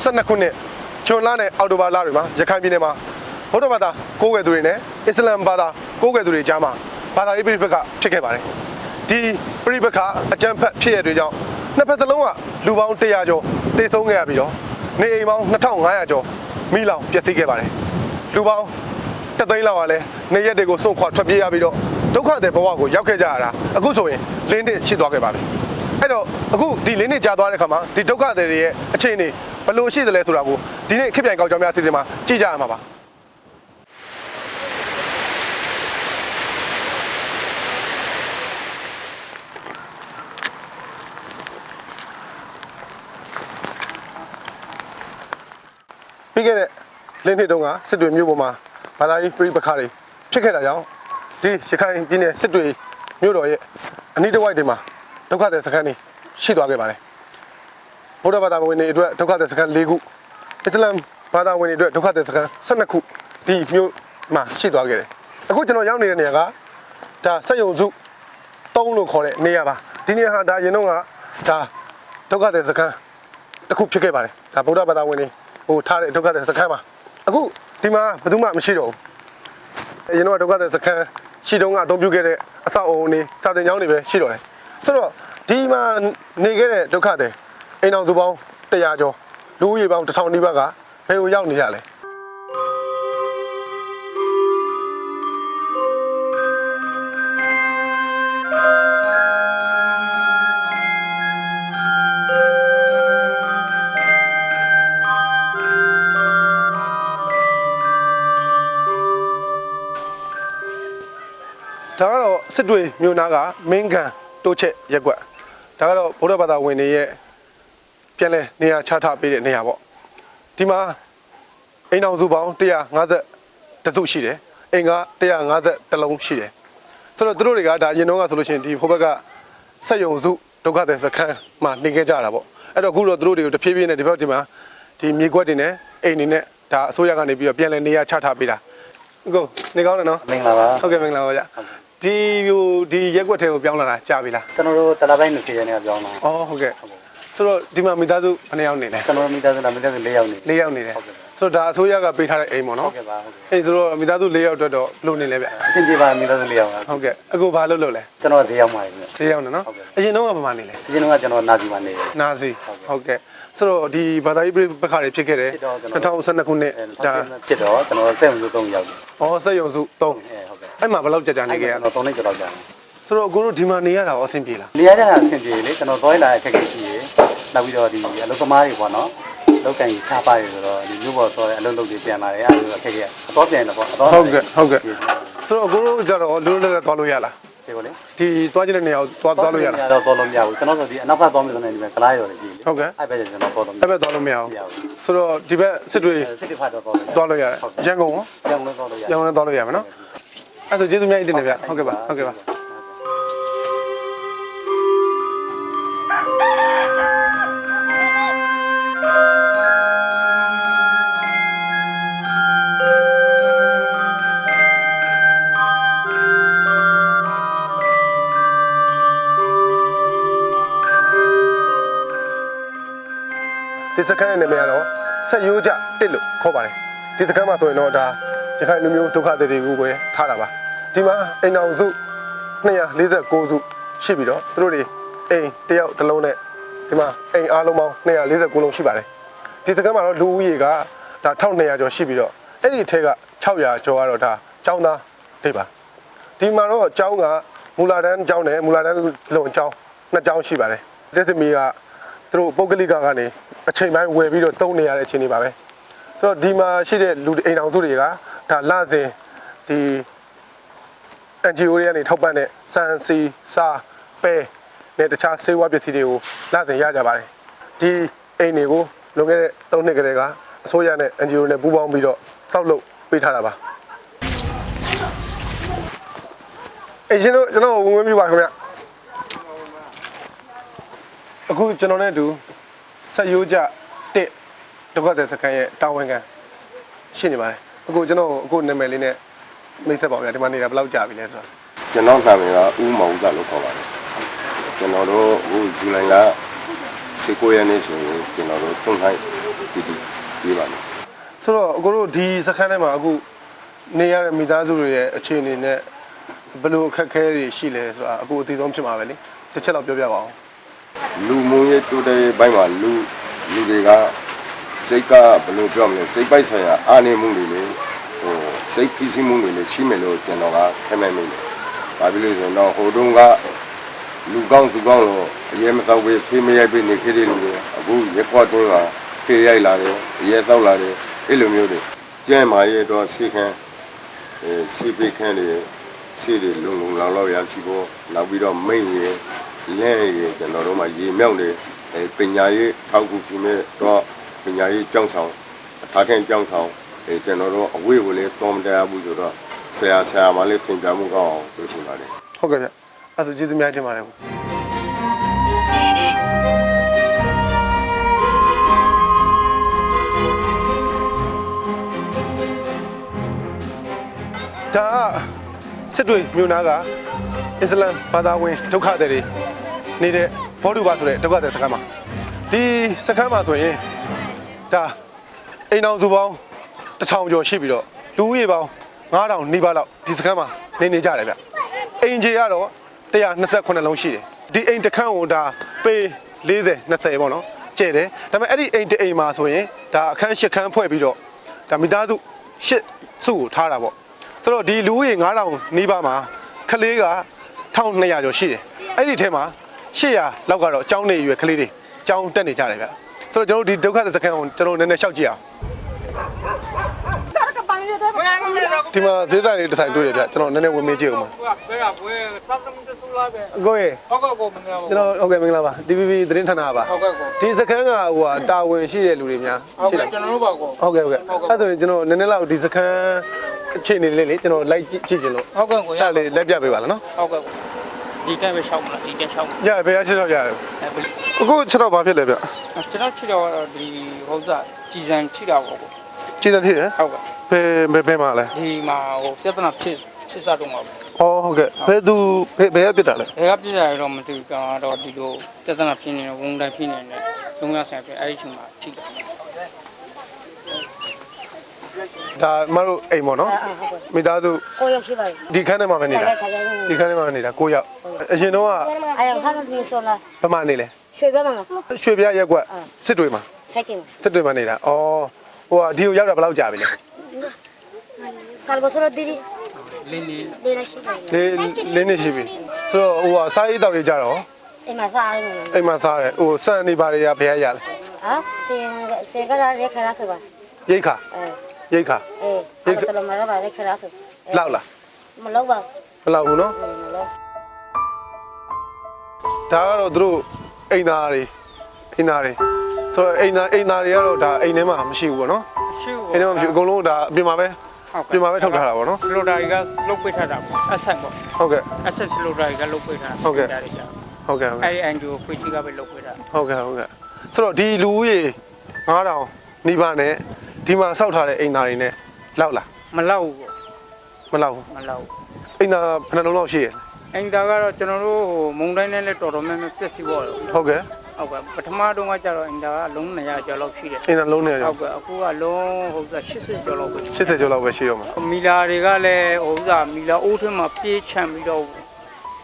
2012ခုနှစ်ဇွန်လနဲ့အောက်တိုဘာလတွေမှာရခိုင်ပြည်နယ်မှာဗုဒ္ဓဘာသာကိုးကွယ်သူတွေနဲ့အစ္စလာမ်ဘာသာကိုးကွယ်သူတွေကြားမှာဘာသာရေးပြိပက္ခဖြစ်ခဲ့ပါတယ်ဒီပြိပက္ခအကြမ်းဖက်ဖြစ်ရတဲ့ကြောင့်နှစ်ဖက်သလုံးကလူပေါင်း100ကျော်တေဆုံးခဲ့ရပြီးတော့နေအိမ်ပေါင်း2500ကျော်မိလောင်ပျက်စီးခဲ့ပါတယ်လူပေါင်းတသိန်းလောက်ကလည်းနေရက်တွေကိုစွန့်ခွာထွက်ပြေးရပြီးတော့ဒုက္ခတဲ့ဘဝကိုရောက်ခဲ့ကြရတာအခုဆိုရင်လင်းတစ်ရှိသွားခဲ့ပါပြီအဲ့တော့ အခုဒီလေးနှစ်ကြာသွားတဲ့ခါမှာဒီဒုက္ခတွေရဲ့အခြေအနေဘယ်လိုရှိသလဲဆိုတာကိုဒီနေ့ခေတ်ပြိုင်ကောက်ကြောင်းများအစီအစဉ်မှာကြည့်ကြရမှာပါပြီးခဲ့တဲ့လေးနှစ်တုန်းကစစ်တွေမြို့ပေါ်မှာဘာသာရေးပြိပခါတွေဖြစ်ခဲ့တာကြောင့်ဒီရခိုင်ပြည်နယ်စစ်တွေမြို့တော်ရဲ့အနီးတစ်ဝိုက်တွေမှာဒုက္ခသည်စခန်းတွေ ရှိသွားခဲ့ပါတယ်ဗုဒ္ဓဘာသာဝင်တွေအတွက်ဒုက္ခသည်စခန်း၄ခုအစ္စလာမ်ဘာသာဝင်တွေအတွက်ဒုက္ခသည်စခန်း၁၂ခုဒီမြို့မှာရှိသွားခဲ့တယ်အခုကျွန်တော်ရောက်နေတဲ့နေရာကဒါစက်ယုံစု၃လို့ခေါ်တဲ့နေရာပါဒီနေရာဟာဒါရင်တော့ကဒါဒုက္ခသည်စခန်းတစ်ခုဖြစ်ခဲ့ပါတယ်ဒါဗုဒ္ဓဘာသာဝင်တွေဟိုထားတဲ့ဒုက္ခသည်စခန်းမှာအခုဒီမှာဘယ်သူမှမရှိတော့ဘူးအရင်တော့ဒုက္ခသည်စခန်းရှိတုန်းကအသုံးပြုခဲ့တဲ့အဆောက်အအုံတွေစာသင်ကျောင်းတွေပဲရှိတော့တယ်ဆိုတော့ ဒီမှာနေခဲ့တဲ့ဒုက္ခသည်အိမ်အောင်သူပေါင်း100ကျော်လူဦးရေပေါင်း1000နီးပါးကဘယ်ကိုရောက်နေရလဲဒါကတော့စစ်တွေမြို့နာကမင်းကန်တိုးချက်ရက်ကွက် ဒါကတော့ဗုဒ္ဓဘာသာဝင်တွေရဲ့ပြန်လဲနေရာချထားပေးတဲ့နေရာပေါ့ဒီမှာအိမ်အောင်စုပေါင်း150တစုရှိတယ်အိမ်က150တလုံးရှိတယ်ဆိုတော့သူတို့တွေကဒါအရင်တော့ကဆိုလို့ရှိရင်ဒီဟိုဘက်ကစက်ယုံစုဒုက္ခသည်စခန်းမှာနေခဲ့ကြတာပေါ့အဲ့တော့အခုတော့သူတို့တွေကိုတဖြည်းဖြည်းနဲ့ဒီဘက်ဒီမှာဒီမြေကွက်တွေနဲ့အိမ်တွေနဲ့ဒါအစိုးရကနေပြီးတော့ပြန်လဲနေရာချထားပေးတာဟုတ်နေကောင်းတယ်နော်မင်္ဂလာပါဟုတ်ကဲ့မင်္ဂလာပါဗျ ဒီမျိုးဒီရက်ွက်ထဲကိုပြောင်းလာတာကြာပြီလားကျွန်တော်တို့တလပိုင်း20ရက်နေ့ကပြောင်းလာอ๋อဟုတ်ကဲ့ဆိုတော့ဒီမှာမိသားစုဘယ်နှစ်ယောက်နေလဲကျွန်တော်တို့မိသားစုလားမိသားစု၄ယောက်နေ၄ယောက်နေတယ်ဟုတ်ကဲ့ဆိုတော့ဒါအစိုးရကပေးထားတဲ့အိမ်ပေါ့ဟုနော်တ်ကဲ့ပါဟုတ်ကဲ့အိမ်ဆိုတော့မိသားစု၄ယောက်အတွက်တော့ဘယ်လိုနေလဲဗျအဆင်ပြေပါမိသားစု၄ယောက်ကဟုတ်ကဲ့အခုဘာလုပ်လို့လဲကျွန်တော်ဈေးရောက်မှာနေတယ်၄ယောက်နေနော်အရင်တော့ကဘာမှနေလဲဒီကျွန်တော်ကကျွန်တော်နာစီမှာနေတယ်နာစီဟုတ်ကဲ့ဆိုတော့ဒီဘာသာရေးပြပခါတွေဖြစ်ခဲ့တယ်ဖြစ်တော့ကျွန်တော်2012ခုနှစ်အဲဒါဖြစ်တော့ကျွန်တော်စိတ်ဝင်စားသုံးရောက်တယ်ဩစက်ယုံစု3အဲဟုတ်ကဲ့ အဲ့မှာဘယ်လောက်ကြာကြာနေခဲ့ရကျွန်လဲတော်သုံးနေကြတော့ကြာတယ်ဆိုတော့အခုတို့ဒီမှာနေရတာရောအဆင်ပြေလားနေရာကျတာအဆင်ပြေလေကျွန်တော်သွားလာတဲ့ခက်ခဲရှိရနောက်ပြီးတော့ဒီအလုပ်သမားတွေပေါ့နော်လောက်ကန်ကြီးချပါရဆိုတော့ဒီမြို့ပေါ်သွားတဲ့အလုပ်လုပ်တွေပြန်လာတယ်အဲ့ဒါခက်ခဲအတော့ပြန်တော့ပေါ့အတော့ဟုတ်ကဲ့ဟုတ်ကဲ့ဆိုတော့အခုတို့ကြတော့လွတ်လွတ်လပ်လပ်သွားလို့ရလားဒီကိုလေဒီသွားကြည့်တဲ့နေရာကိုသွားသွားလို့ရလားတော့တော်လို့မရဘူးကျွန်တော်ဆိုဒီအနောက်ကသွားမယ်ဆိုရင်ဒီကလားရော်လေကြီးလေဟုတ်ကဲ့အဲ့ဘက်ကျကျွန်တော်တော်လို့မရအဲ့ဘက်သွားလို့မရမဘူးရဘူးဆိုတော့ဒီဘက်စစ်တွေစစ်တီဖတ်တော့တော်တယ်သွားလို့ရတယ်ရန်ကုန်ရောကျောင်းလည်းတော်လို့ရရန်ကုန်လည်းသွားလို့ရမယ်နော် အဲ့ဒါဆိုကျေးဇူးများကြီးတင်တယ်ဗျဟုတ်ကဲ့ပါဟုတ်ကဲ့ပါဒီစကန်ရဲ့နာမည်ကတော့ဆက်ရိုးကြတစ်လို့ခေါ်ပါတယ်ဒီစကန်မှာဆိုရင်တော့ဒါရခိုင်လူမျိုးဒုက္ခသည်တွေကိုပဲထားတာပါ ဒီမှာအိမ်အောင်စု249စုရှိပြီးတော့သူတို့တွေအိမ်တစ်ယောက်တစ်လုံးနဲ့ဒီမှာအိမ်အားလုံးပေါင်း249လုံးရှိပါတယ်ဒီစကန်မှာတော့လူဦးရေကဒါ1200ကျော်ရှိပြီးတော့အဲ့ဒီအထက်က600ကျော်ကတော့ဒါကျောင်းသားတွေပါဒီမှာတော့ကျောင်းကမူလာတန်းကျောင်းနဲ့မူလာတန်းလုံကျောင်းနှစ်ကျောင်းရှိပါတယ်လက်သမီးကသူတို့ပုဂ္ဂလိကကနေအချိန်ပိုင်းဝယ်ပြီးတော့တုံးနေရတဲ့အခြေအနေပါပဲဆိုတော့ဒီမှာရှိတဲ့လူအိမ်အောင်စုတွေကဒါလစဉ်ဒီ NGO တွေကနေထောက်ပံ့တဲ့စံစီစာပဲနဲ့တခြားဆေးဝါးပစ္စည်းတွေကိုလစဉ်ရကြပါတယ်ဒီအိမ်တွေကိုလွန်ခဲ့တဲ့၃နှစ်ကတည်းကအစိုးရနဲ့ NGO နဲ့ပူးပေါင်းပြီးတော့စောက်လုပ်ပေးထားတာပါအရှင်တို့ကျွန်တော်ဝင်ဝင်ပြပါခင်ဗျအခုကျွန်တော်နဲ့အတူဆက်ရိုးကြတစ်ဒုက္ခသည်စခန်းရဲ့တာဝန်ခံရှိနေပါတယ်အခုကျွန်တော်အခုနာမည်လေးနဲ့ မိတ်ဆက်ပါဦးဗျာဒီမှာနေတာဘယ်လောက်ကြာပြီလဲဆိုတာကျွန်တော်နာမည်ကဦးမောင်ဦးကလို့ခေါ်ပါတယ်ကျွန်တော်တို့ဟိုဇူလိုင်လစေကိုရနေဆိုရင်ကျွန်တော်တို့သုံးခိုင်းပြီးပြီးပြီးပါမယ်ဆိုတော့အကိုတို့ဒီစခန်းထဲမှာအခုနေရတဲ့မိသားစုတွေရဲ့အခြေအနေနဲ့ဘယ်လိုအခက်အခဲတွေရှိလဲဆိုတာအခုအသေးဆုံးဖြစ်မှာပဲလေတစ်ချက်တော့ပြောပြပါအောင်လူမှုရေးတိုးတက်ရေးဘိုင်းမှာလူလူတွေကစိတ်ကဘယ်လိုပြောမလဲစိတ်ပိုက်ဆိုင်ရာအားနည်းမှုတွေလေဟို စိတ်ဖိစီးမှုတွေလည်းရှိမယ်လို့ကျွန်တော်ကခက်မှန်းမိတယ်။ဘာဖြစ်လို့လဲဆိုတော့ဟိုတုန်းကလူကောင်းသူကောင်းလို့အရေးမတော့ပဲဖေးမရိုက်ပဲနေခဲ့တဲ့လူတွေအခုရက်ကွက်တွင်းကဖေးရိုက်လာတယ်အရေးတော့လာတယ်အဲ့လိုမျိုးတွေကျဲမာရဲ့တော့စိတ်ခံအဲစိတ်ပိတ်ခံတယ်စိတ်တွေလုံလုံလောက်လောက်ရရှိဖို့နောက်ပြီးတော့မိတ်ရဲ့လဲရဲ့ကျွန်တော်တို့မှရေမြောက်တယ်အဲပညာရေးထောက်ကူပြုမဲ့တော့ပညာရေးကြောင်းဆောင်ထားခင်ကြောင်းဆောင် အဲကျွန်တော်တို့အဝေးကိုလည်းတော်မတရားဘူးဆိုတော့ဆရာဆရာမလေးသင်ပြမှုကောင်းအောင်လုပ်ချင်ပါတယ်ဟုတ်ကဲ့ဗျအဲ့ဒါဆိုကျေးဇူးများတင်ပါတယ်ကိုဒါကစစ်တွေမြို့နာကအစ္စလမ်ဘာသာဝင်ဒုက္ခသည်တွေနေတဲ့ဘောဓုပါဆိုတဲ့ဒုက္ခသည်စခန်းမှာဒီစခန်းမှာဆိုရင်ဒါအိမ်အောင်စုပေါင်း တစ်ထောင်ကျော်ရှိပြီးတော့လူဦးရေပေါင်း9000နီးပါးလောက်ဒီစခန်းမှာနေနေကြတယ်ဗျအိမ်ခြေကတော့128လုံးရှိတယ်ဒီအိမ်တစ်ခန်းကိုဒါပေ40 20ပေါ့နော်ကျဲတယ်ဒါပေမဲ့အဲ့ဒီအိမ်တစ်အိမ်မှာဆိုရင်ဒါအခန်း၈ခန်းဖွဲ့ပြီးတော့ဒါမိသားစု၈စုကိုထားတာပေါ့ဆိုတော့ဒီလူဦးရေ9000နီးပါးမှာကလေးက1200ကျော်ရှိတယ်အဲ့ဒီထဲမှာ800လောက်ကတော့အကြောင်းနေရွယ်ကလေးတွေအကြောင်းတက်နေကြတယ်ဗျဆိုတော့ကျွန်တော်တို့ဒီဒုက္ခသည်စခန်းကိုကျွန်တော်နည်းနည်းရှောက်ကြည့်အောင် ဒီမှာဈေးဆိုင်လေးတစ်ဆိုင်တွေ့တယ်ဗျကျွန်တော်နည်းနည်းဝင်မေးကြည့်အောင်ပါဘယ်ကဘယ်တောက်တမတဆူလာပဲအကိုရေဟုတ်ကဲ့ကိုမင်္ဂလာပါကျွန်တော်ဟုတ်ကဲ့မင်္ဂလာပါ DVB သတင်းဌာနပါဟုတ်ကဲ့ကိုဒီစခန်းကဟိုဟာတာဝန်ရှိတဲ့လူတွေများဟုတ်ရှိကဲ့လားကျွန်တော်တို့ပါကိုဟုတ်ကဲ့ဟုတ်ကဲ့အဲ့ဆိုရင်ကျွန်တော်နည်းနည်းလောက်ဒီစခန်းအခြေအနေလေးလေကျွန်တော်လိုက်ကြည့်ကြည့်ချင်လို့ဟုတ်ကဲ့ကိုရအဲ့ဒါလေးလက်ပြပေးပါလားနော်ဟုတ်ကဲ့ကိုဒီတိုင်းပဲရှောက်မလားဒီတိုင်းရှောက်မရဘယ်ရချစ်တော့ရတယ်လားဘယ်အခုချက်တော့ဘာဖြစ်လဲဗျကျွန်တော်ချိတော့ဒီဟုတ်စားဒီဇိုင်းချိတာပေါ့ကိုကြည်စံဖြစ်ရဟုတ်ကဲ့ ဘယ်ဘယ်ဘယ်မှာလဲဒီမှာဟိုပြဿနာဖြစ်ဖြစ်စားတော့မှာပေါ့ဩဟုတ်ကဲ့ဘယ်သူဘယ်ဘယ်ရဖြစ်တာလဲဘယ်ကပြဿနာတော့မသိဘူးကတော့ဒီလိုပြဿနာဖြစ်နေတယ်ဝန်တိုင်းဖြစ်နေတယ်လုံရဆိုင်ဖြစ်အဲ့ဒီချိန်မှာထိတယ်ဒါမတို့အိမ်ပေါ့နော်မိသားစုကိုရောက်ရှိပါပြီဒီခန်းထဲမှာပဲနေတာခါကြရင်ဒီခန်းထဲမှာပဲနေတာ9ယောက်အရင်တော့ကအယောဟာကဒီဆိုလာဘယ်မှာနေလဲရွှေဘက်မှာရွှေပြရက်ကွက်စစ်တွေမှာစက်ကင်စစ်တွေမှာနေတာဩဟိုကဒီကိုရောက်တာဘယ်လောက်ကြာပြီလဲ ဆာလ်ဘဆိုရဒီဒီလင်းလေးဒီလာရှိပါလေးလေးနှစ်ရှိပြီဆိုတော့ဟိုကစားရေးတောက်ရေးကြတော့အိမ်မှာစားရတယ်အိမ်မှာစားတယ်ဟိုစံနေပါတွေကဘယ်ရရလဲဟာစင်စင်ကလာရက်ခါဆိုပါရိတ်ခါအဲရိတ်ခါအေးအဲ့တော့မရပါရက်ခါဆိုလောက်လားမလောက်ပါမလောက်ဘူးနော်မလောက်ဒါကတော့သူတို့အိမ်သားတွေအိမ်သားတွေဆိုတော့အိမ်သားအိမ်သားတွေကတော့ဒါအိမ်ထဲမှာမရှိဘူးပေါ့နော်ရှိဘူး အိမ်ထဲမှာမရှိဘူးအကုန်လုံးဒါအပြင်မှာပဲဟုတ်ပြင်မှာပဲထုတ်ထားတာပေါ့နော် စလိုတာတွေကလုတ်ပိတ်ထားတာပေါ့အဆက်ပေါ့ဟုတ်ကဲ့ အဆက်စလိုတာတွေကလုတ်ပိတ်ထားဟုတ်ကဲ့တာတွေကြာဟုတ်ကဲ့ဟုတ်ကဲ့အဲ့ဒီအန်ဂျိုဖွေးချီကပဲလုတ်ပိတ်ထားဟုတ်ကဲ့ဟုတ်ကဲ့ဆိုတော့ဒီလူဦးရေ9000နီးပါးနဲ့ဒီမှာစောက်ထားတဲ့အိမ်သားတွေနဲ့လောက်လားမလောက်ဘူးပေါ့မလောက်ဘူးမလောက်ဘူးအိမ်သားဘယ်နှလုံးလောက်ရှိရလဲအင်တာကတော့ကျွန်တော်တို့ဟိုမုံတိုင်းနဲ့လည်းတော်တော်များများပြည့်စုံတော့တယ်ဟုတ်ကဲ့ ဟုတ်ကဲ့ပထမတုန်းကကျတော့အင်တာကအလုံး900ကျော်လောက်ရှိတယ်အိမ်သားလုံးနဲ့ဟုတ်ကဲ့အခုကလုံးဟုတ်စား80ကျော်လောက်ပဲ80ကျော်လောက်ပဲရှိရောမှာမီလာတွေကလည်းဟိုစားမီလာအိုးထွင်းမှာပြေးချမ်းပြီးတော့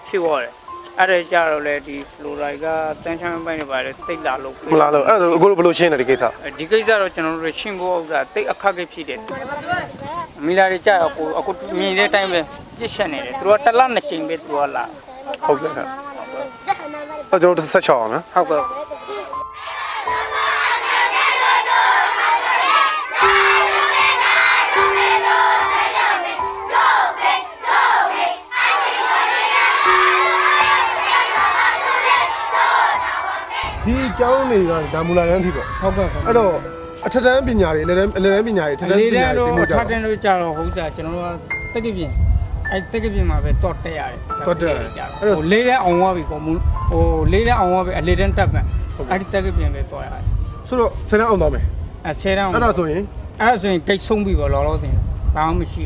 ဖြစ်သွားတယ်အဲ့ဒါကြတော့လေဒီစလိုရိုက်ကတန်းချမ်းပိုင်းတွေပါလေတိတ်လာလို့မလားလို့အဲ့ဒါဆိုအခုတို့ဘယ်လိုရှင်းလဲဒီကိစ္စဒီကိစ္စတော့ကျွန်တော်တို့ရှင်းဖို့ဥစ္စာတိတ်အခက်အခဲဖြစ်တယ်မီလာတွေကြတော့အခုအခုမြင်တဲ့အတိုင်းပဲပြစ်ချက်နေတယ်သူတို့ကတစ်လနှစ်ကြိမ်ပဲသူကလာဟုတ်ကဲ့ အဲ့တော့ကျွန်တော်တို့ဆက်ချောက်အောင်နော်ဟုတ်ကဲ့ဒီအကြောင်းတွေကဒါမူလာတန်းထိပေါ့ဟုတ်ကဲ့ဟုတ်အဲ့တော့အထက်တန်းပညာတွေအလယ်တန်းအလယ်တန်းပညာတွေအထက်တန်းလေးပတညာန်းတွေတို့သင်ဖို့ကြထတော့ပ်တန်းတို့ကြတော့ဟုတ်စားကျွန်တော်တို့ကတက်ကပြင်း အဲတက်ကပြင်းမှာပဲတော့တက်ရတယ်ဟိုလေးတန်းအောင်သွားပြီပေါ့ဟိုလေးတန်းအောင်သွားပြီအလေးတန်းတက်မှအဲ့ဒီတက်ကပြင်းပဲတော့ရတယ်ဆိုတော့ဆယ်တန်းအောင်သွားမယ်အဲဆယ်တန်းအဲ့ဒါဆိုရင်အဲ့ဒါဆိုရင်ဂိတ်ဆုံးပြီပေါ့လောလောဆယ်ဘာမှမရှိ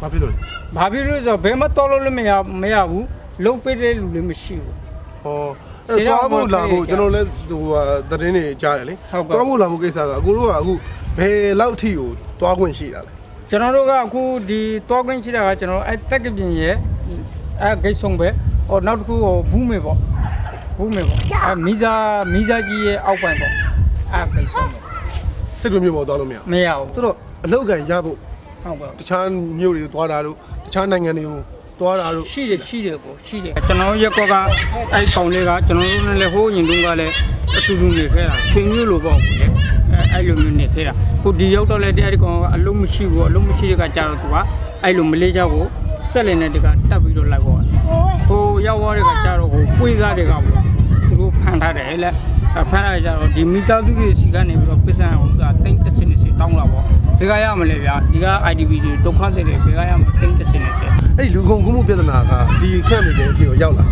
ဘာဖြစ်လို့လဲဘာဖြစ်လို့ဆိုတော့ဘယ်မှတော်လို့လည်းမရမရဘူးလုံးပေးတဲ့လူလည်းမရှိဘူးဟောအဲ့တော့သွားဖို့လာဖို့ကျွန်တော်လည်းဟိုဟာသတင်းတွေကြားတယ်လေသွားဖို့လာဖို့ကိစ္စကအကိုတို့ကအခုဘယ်လောက်ထိကိုသွားခွင့်ရှိတာလဲ ကျွန်တော်တို့ကအခုဒီတောကင်းရှိတာကကျွန်တော်အဲတက်ကပြင်းရဲ့အဲဂိတ်ဆုံးပဲဟိုနောက်တစ်ခုဟိုဘူးမေပေါ့ဘူးမေပေါ့အဲမီဇာမီဇာကြီးရဲ့အောက်ပိုင်းပေါ့အဲဂိတ်ဆုံးပဲစစ်တွေမျိုးပေါ်သွားလို့မရမရဘူးဆိုတော့အလောက်ကန်ရဖို့ဟုတ်ပါတခြားမြို့တွေကိုသွားတာတို့တခြားနိုင်ငံတွေကို သွားတာတို့ရှိတယ်ရှိတယ်ကိုရှိတယ်ကျွန်တော်ရက်ကွက်ကအဲ့ကောင်လေးကကျွန်တော်တို့နဲ့လည်းဟိုးရင်တုန်းကလည်းအတူတူနေခဲ့တာဆွေမျိုးလိုပေါ့ကိုလေအဲအဲ့လိုမျိုးနေခဲ့တာခုဒီရောက်တော့လည်းတဲ့ဒီကောင်ကအလုံးမရှိဘူးအလုံးမရှိတဲ့ကကြာတော့သူကအဲ့လိုမလေးကြောက်ကိုဆက်လင်တဲ့တကတက်ပြီးတော့လိုက်ပေါ့ဟိုရောက်သွားတဲ့ကကြာတော့ဟိုပွေးကားတွေကပေါ့သူတို့ဖန်ထားတယ်လေ ဖန်ထားကြတော့ဒီမီတာသူတွေစီကနေပြီးတော့ပစ္စံဟိုကတိတ်တစ်စနစ်စီတောင်းလာပေါ့ဒီကရမလဲဗျာဒီက IDP တွေဒုက္ခတွေတွေဒီကရမတိတ်တစ်စနစ်စီအဲ့လူကုန်ကူးမှုပြဿနာကဒီခန့်နေတဲ့အထိကိုရောက်လာ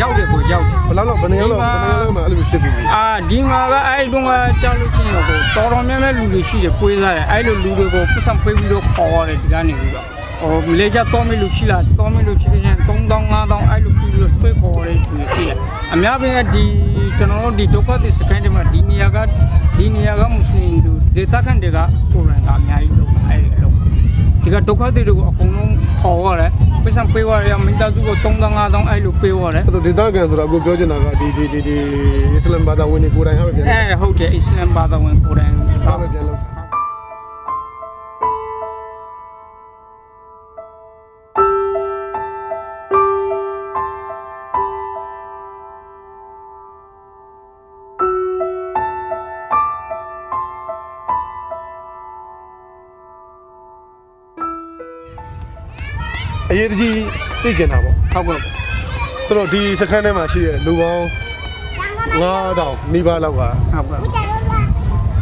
ရောက်တယ်ကိုရောက်တယ်ဘယ်လောက်လောက်ဘယ်နေရာလောက်ဘယ်နေရာလောက်မှအဲ့လိုဖြစ်ပြီးပြီအာဒီမှာကအဲ့ဒီတုန်းကကြားလို့ချင်းတော့ကိုတော်တော်များများလူတွေရှိတယ်ပွေးစားတယ်အဲ့လိုလူတွေကိုပတ်စံပွေးပြီးတော့ခေါ်ရတယ်ဒီကနေပြီးတော့ဟိုမလေးရှားတော်မီလူရှိလားတော်မီလူရှိတဲ့ချင်း3000 5000အဲ့လိုပြီးပြီးတော့ဆွဲခေါ်ရတယ်လူတွေရှိတယ် အများကြီးကဒီကျွန်တော်တို့ဒီဒုက္ခသည်စခန်းတွေမှာဒီနေရာကဒီနေရာကမွတ်စလင်တွေဒေသခံတွေကကိုယ်ရံကအများကြီးလုပ်အဲ့ဒီလုပ်ဒီကဒုက္ခသည်တွေကိုအကုန်လုံးခေါ်ရတယ်ပတ်စံပေးရတယ်မင်းသားသူကို3000 5000အဲ့လိုပေးရတယ်အဲ့တော့ဒေသခံဆိုတော့အခုပြောချင်တာကဒီဒီဒီဒီအစ္စလမ်ဘာသာဝင်တွေကိုယ်တိုင်ဟာပဲပြန်အဲဟုတ်တယ်အစ္စလမ်ဘာသာဝင်ကိုယ်တိုင်ဟာပဲပြန်လို့အ သိကျင်တာပေါ့ဟုတ်ကဲ့ဆိုတော့ဒီစခန်းထဲမှာရှိတဲ့လူပေါင်း9000နီးပါးလောက်ကဟုတ်ကဲ့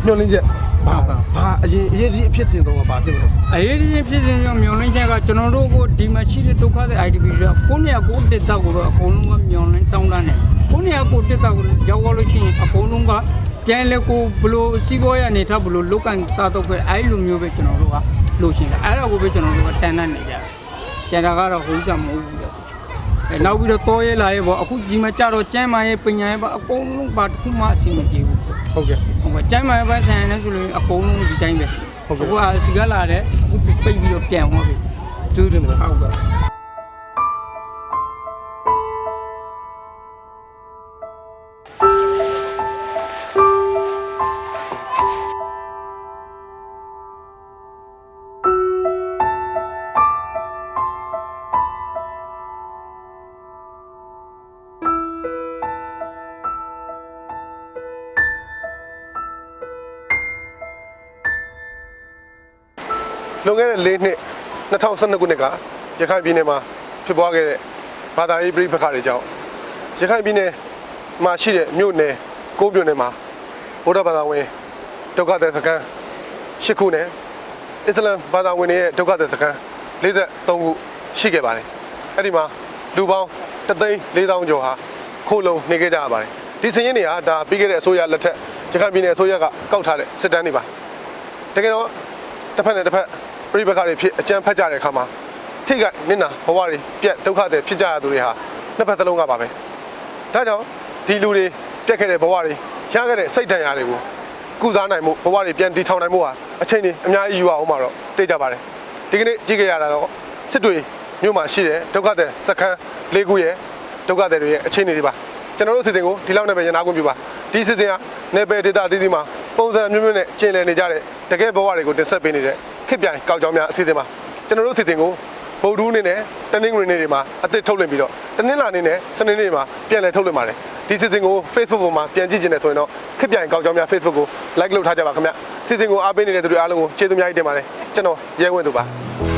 ညှို့လင်းချက်ဘာဘာအရေးအရေးတကြီးအဖြစ်စဉ်တော့ဘာဖြစ်မလဲအရေးကြီးဖြစ်စဉ်ကြောင့်မျောလင်းချက်ကကျွန်တော်တို့ကိုဒီမှာရှိတဲ့ဒုက္ခတဲ့ IDP တွေကိုနေရာကိုတက်တော့ကိုတော့အကုန်လုံးကမျောလင်းတောင်းတနေကိုနေရာကိုတက်တော့ကိုရောက်သွားလို့ရှိရင်အကုန်လုံးကပြန်လဲကိုဘလို့စီးပွားရနေထဘလို့လုတ်ကန်စားတော့ခဲ့အဲ့လိုမျိုးပဲကျွန်တော်တို့ကလို့ရှိရင်အဲ့ဒါကိုပဲကျွန်တော်တို့ကတန်တတ်နေကြတယ် ကျန်တာကတော့ဟိုကြမဟုတ်ဘူးလေအဲနောက်ပြီးတော့တောရဲလာရဲပေါ့အခုကြီးမကြတော့ကျမ်းမာရဲ့ပညာရဲ့ပေါ့အကုန်လုံးပါတစ်ခုမှအဆင်မပြေဘူးဟုတ်ကဲ့ဟုတ်ကဲ့ကျမ်းမာရေးပိုင်းဆိုင်ရာနဲ့ဆိုလို့အကုန်လုံးဒီတိုင်းပဲဟုတ်ကဲ့အခုကစီကလာတယ်အခုပိတ်ပြီးတော့ပြန်သွားပြီကျူးတယ်မလားဟုတ်ကဲ့ လွန်ခဲ့တဲ့၄နှစ်2012ခုနှစ်ကရခိုင်ပြည်နယ်မှာဖြစ်ပွားခဲ့တဲ့ဘာသာရေးပြည်ပခါတွေကြောင့်ရခိုင်ပြည်နယ်မှာရှိတဲ့မြို့နယ်၉မြို့နယ်မှာဗုဒ္ဓဘာသာဝင်ဒုက္ခသည်စခန်း၈ခုနဲ့အစ္စလမ်ဘာသာဝင်တွေရဲ့ဒုက္ခသည်စခန်း53ခုရှိခဲ့ပါတယ်အဲ့ဒီမှာလူပေါင်း3သိန်း4000ကျော်ဟာခိုးလုံနေခဲ့ကြရပါတယ်ဒီစည်ရင်းတွေကဒါပြီးခဲ့တဲ့အစိုးရလက်ထက်ရခိုင်ပြည်နယ်အစိုးရကကောက်ထားတဲ့စစ်တမ်းတွေပါတကယ်တော့တစ်ဖက်နဲ့တစ်ဖက် ပြိပခါတွေဖြစ်အကြမ်းဖက်ကြတဲ့အခါမှာထိကနင့်နာဘဝတွေပြက်ဒုက္ခတွေဖြစ်ကြရသူတွေဟာနှစ်ဖက်သလုံးကပါပဲဒါကြောင့်ဒီလူတွေပြက်ခဲ့တဲ့ဘဝတွေရခဲ့တဲ့စိတ်ဒဏ်ရာတွေကိုကုစားနိုင်မှုဘဝတွေပြန်တည်ထောင်နိုင်မှုဟာအချိန်ကြီးအများကြီးယူအောင်မှာတော့သိကြပါတယ်ဒီကနေ့ကြည့်ကြရတာတော့စစ်တွေမြို့မှာရှိတဲ့ဒုက္ခတွေစခန်း၄ခုရဲ့ဒုက္ခတွေရဲ့အခြေအနေတွေပါကျွန်တော်တို့အစီအစဉ်ကိုဒီလောက်နဲ့ပဲရန်နာခွင့်ပြုပါဒီအစီအစဉ်ကနေပယ်ဒေတာအသီးသီးမှာ ပုံစံမျိုးမျိုးနဲ့ကျင်လည်နေကြတဲ့တကယ်ဘဝတွေကိုတင်ဆက်ပေးနေတဲ့ခေတ်ပြိုင်ကောက်ကြောင်များအစီအစဉ်ပါကျွန်တော်တို့အစီအစဉ်ကိုဗုဒ္ဓဦးနေနဲ့တနင်္ဂနွေနေ့တွေမှာအသစ်ထုတ်လွှင့်ပြီးတော့တနင်္လာနေ့နဲ့စနေနေ့တွေမှာပြန်လည်ထုတ်လွှင့်ပါတယ်ဒီအစီအစဉ်ကို Facebook ပေါ်မှာပြန်ကြည့်ချင်တယ်ဆိုရင်တော့ခေတ်ပြိုင်ကောက်ကြောင်များ Facebook ကို like လုပ်ထားကြပါခင်ဗျအစီအစဉ်ကိုအားပေးနေတဲ့သူတွေအားလုံးကိုကျေးဇူးများကြီးတင်ပါတယ်ကျွန်တော်ရဲဝင်းသူပါ